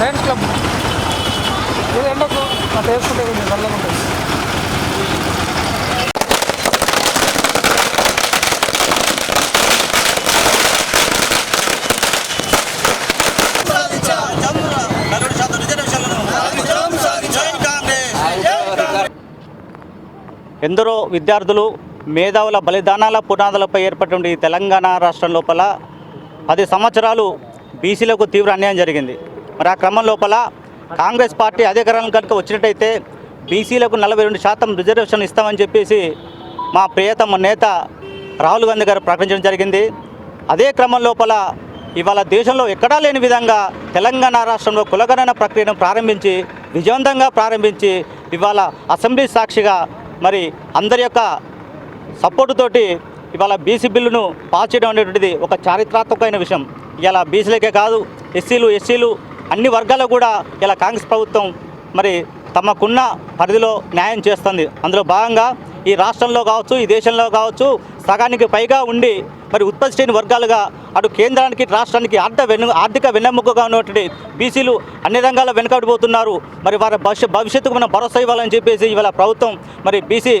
Lions club ఇది ఎండకు నా వేసుకుంటే కొంచెం చల్లగా ఉంటుంది. ఎందరో విద్యార్థులు మేధావుల బలిదానాల పునాదులపై ఏర్పడిన తెలంగాణ రాష్ట్రం లోపల పది సంవత్సరాలు బీసీలకు తీవ్ర అన్యాయం జరిగింది. మరి ఆ క్రమం లోపల కాంగ్రెస్ పార్టీ అధికారాలను కనుక వచ్చినట్టయితే బీసీలకు నలభై రెండు శాతం రిజర్వేషన్ ఇస్తామని చెప్పేసి మా ప్రియతమ నేత రాహుల్ గాంధీ గారు ప్రకటించడం జరిగింది. అదే క్రమం లోపల ఇవాళ దేశంలో ఎక్కడా లేని విధంగా తెలంగాణ రాష్ట్రంలో కులగణన ప్రక్రియను ప్రారంభించి విజయవంతంగా ప్రారంభించి ఇవాళ అసెంబ్లీ సాక్షిగా మరి అందరి యొక్క సపోర్టు తోటి ఇవాళ బీసీ బిల్లును పాస్ చేయడం అనేటువంటిది ఒక చారిత్రాత్మకమైన విషయం. ఇలా బీసీలకే కాదు ఎస్సీలు ఎస్సీలు అన్ని వర్గాలు కూడా ఇలా కాంగ్రెస్ ప్రభుత్వం మరి తమకున్న పరిధిలో న్యాయం చేస్తుంది. అందులో భాగంగా ఈ రాష్ట్రంలో కావచ్చు ఈ దేశంలో కావచ్చు సగానికి పైగా ఉండి మరి ఉత్పత్తి చేయని వర్గాలుగా అటు కేంద్రానికి రాష్ట్రానికి అర్థ వెను ఆర్థిక వెన్నెముకగా ఉన్నటువంటి బీసీలు అన్ని రంగాల్లో వెనుకబడిపోతున్నారు మరి వారి భవిష్య భవిష్యత్తుకు మనం భరోసా ఇవ్వాలని చెప్పేసి ఇవాళ ప్రభుత్వం మరి బీసీ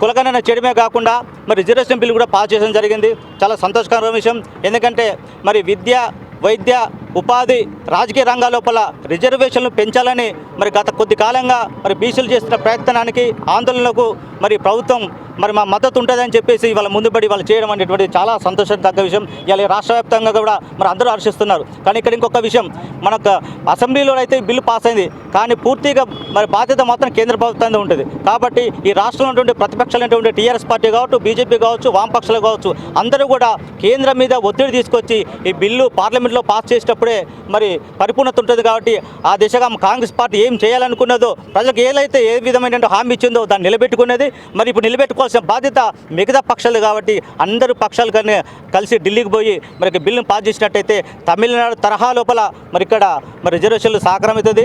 కులగణన చేయడమే కాకుండా మరి రిజర్వేషన్ బిల్లు కూడా పాస్ చేయడం జరిగింది. చాలా సంతోషకరమైన విషయం. ఎందుకంటే మరి విద్య వైద్య ఉపాధి రాజకీయ రంగాల లోపల రిజర్వేషన్లు పెంచాలని మరి గత కొద్ది కాలంగా మరి బీసీలు చేస్తున్న ప్రయత్నానికి ఆందోళనలకు మరి ప్రభుత్వం మరి మా మద్దతు ఉంటుందని చెప్పేసి వాళ్ళ ముందుబడి వాళ్ళు చేయడం అనేటువంటి చాలా సంతోషం తగ్గ విషయం. ఇలా రాష్ట్ర వ్యాప్తంగా కూడా మరి అందరూ హర్షిస్తున్నారు. కానీ ఇక్కడ ఇంకొక విషయం మనకు అసెంబ్లీలో అయితే బిల్లు పాస్ అయింది. కానీ పూర్తిగా మరి బాధ్యత మాత్రం కేంద్ర ప్రభుత్వంగా ఉంటుంది. కాబట్టి ఈ రాష్ట్రంలో ఉన్నటువంటి ప్రతిపక్షాలైనటువంటి టీఆర్ఎస్ పార్టీ కావచ్చు బీజేపీ కావచ్చు వామపక్షాలు కావచ్చు అందరూ కూడా కేంద్రం మీద ఒత్తిడి తీసుకొచ్చి ఈ బిల్లు పార్లమెంట్లో పాస్ అప్పుడే మరి పరిపూర్ణత ఉంటుంది కాబట్టి ఆ దిశగా కాంగ్రెస్ పార్టీ ఏం చేయాలనుకున్నదో ప్రజలకు ఏదైతే ఏ విధమైన హామీ ఇచ్చిందో దాన్ని నిలబెట్టుకునేది మరి ఇప్పుడు నిలబెట్టుకోవాల్సిన బాధ్యత మిగతా పక్షాలు కాబట్టి అందరూ పక్షాలు కానీ కలిసి ఢిల్లీకి పోయి మరి బిల్లును పాస్ చేసినట్టయితే తమిళనాడు తరహా లోపల మరి ఇక్కడ మరి రిజర్వేషన్లు సాకారమవుతుంది.